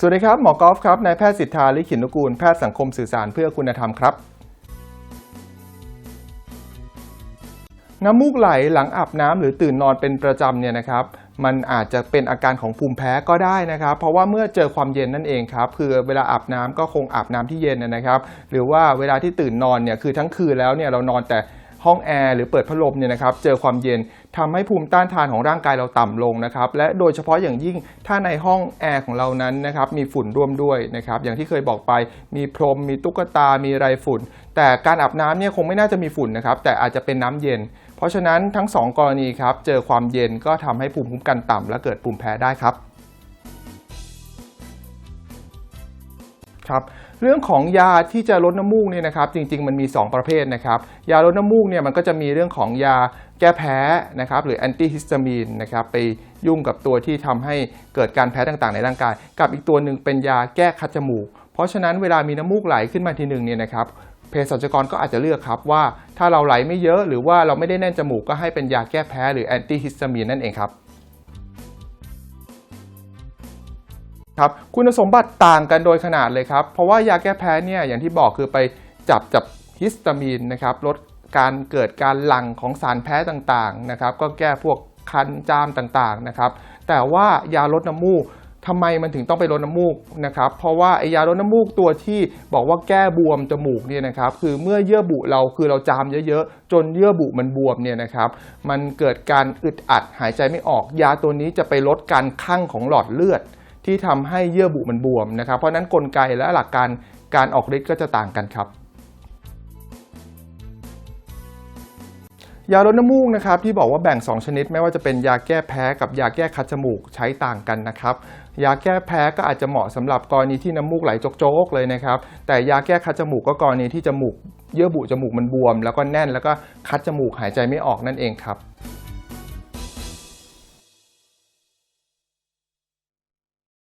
สวัสดีครับ หมอกอล์ฟครับ นายแพทย์สิทธาลิขิตนุกูล แพทย์สังคมสื่อสารเพื่อคุณธรรมครับ น้ำมูกไหลหลังอาบน้ำหรือตื่นนอนเป็นประจำเนี่ยนะครับ มันอาจจะเป็นอาการของภูมิแพ้ก็ได้นะครับ เพราะว่าเมื่อเจอความเย็นนั่นเองครับ คือเวลาอาบน้ำก็คงอาบน้ำที่เย็นนะครับ หรือว่าเวลาที่ตื่นนอนเนี่ย คือทั้งคืนแล้วเนี่ยเรานอนแต่ ห้องแอร์หรือเปิดพัดลมเนี่ยนะครับเจอความเย็นทำให้ภูมิต้านทานของร่างกายเราต่ำลงนะครับและโดยเฉพาะอย่างยิ่งถ้าในห้องแอร์ของเรานั้นนะครับมีฝุ่นร่วมด้วยนะครับอย่างที่เคยบอกไปมีพรม มีตุ๊กตา มีไรฝุ่น แต่การอาบน้ำเนี่ยคงไม่น่าจะมีฝุ่นนะครับแต่อาจจะเป็นน้ำเย็น เพราะฉะนั้นทั้ง 2 กรณีครับเจอความเย็นก็ทำให้ภูมิคุ้มกันต่ำและเกิดภูมิแพ้ได้ครับ ครับเรื่องของยาที่จะลดน้ำมูกเนี่ยนะครับจริง ๆ มันมี 2 ประเภทนะครับยาลดน้ำมูกเนี่ยมันก็จะมีเรื่องของยาแก้แพ้นะครับหรือแอนตี้ฮิสตามีนนะครับไปยุ่งกับตัวที่ทำให้เกิดการแพ้ต่างๆ ในร่างกาย กับอีกตัวหนึ่งเป็นยาแก้คัดจมูก เพราะฉะนั้นเวลามีน้ำมูกไหลขึ้นมาทีหนึ่งเนี่ยนะครับเภสัชกรก็อาจจะเลือกครับว่าถ้าเราไหลไม่เยอะหรือว่าเราไม่ได้แน่นจมูกก็ให้เป็นยาแก้แพ้หรือแอนตี้ฮิสตามีนนั่นเองครับ ครับคุณสมบัติต่างกันโดยขนาดเลยครับ เพราะว่ายาแก้แพ้เนี่ยอย่างที่บอกคือไปจับจับฮิสตามีนนะครับลดการเกิดการหลั่งของสารแพ้ต่างๆนะครับ ก็แก้พวกคันจามต่างๆนะครับ แต่ว่ายาลดน้ำมูกทำไมมันถึงต้องไปลดน้ำมูกนะครับ เพราะว่าไอยาลดน้ำมูกตัวที่บอกว่าแก้บวมจมูกเนี่ยนะครับ คือเมื่อเยื่อบุเราคือเราจามเยอะๆ จนเยื่อบุมันบวมเนี่ยนะครับ มันเกิดการอึดอัดหายใจไม่ออก ยาตัวนี้จะไปลดการคั่งของหลอดเลือด ที่ทำให้เยื่อบุมันบวมนะครับ เพราะนั้นกลไกและหลักการการออกฤทธิ์ก็จะต่างกันครับ ยาลดน้ำมูกนะครับที่บอกว่าแบ่ง 2 ชนิด ไม่ว่าจะเป็นยาแก้แพ้กับยาแก้คัดจมูกใช้ต่างกันนะครับยาแก้แพ้ก็อาจจะเหมาะสำหรับกรณีที่น้ำมูกไหลโจกๆเลยนะครับ แต่ยาแก้คัดจมูกก็กรณีที่จมูกเยื่อบุจมูกมันบวม แล้วก็แน่นแล้วก็คัดจมูกหายใจไม่ออกนั่นเองครับ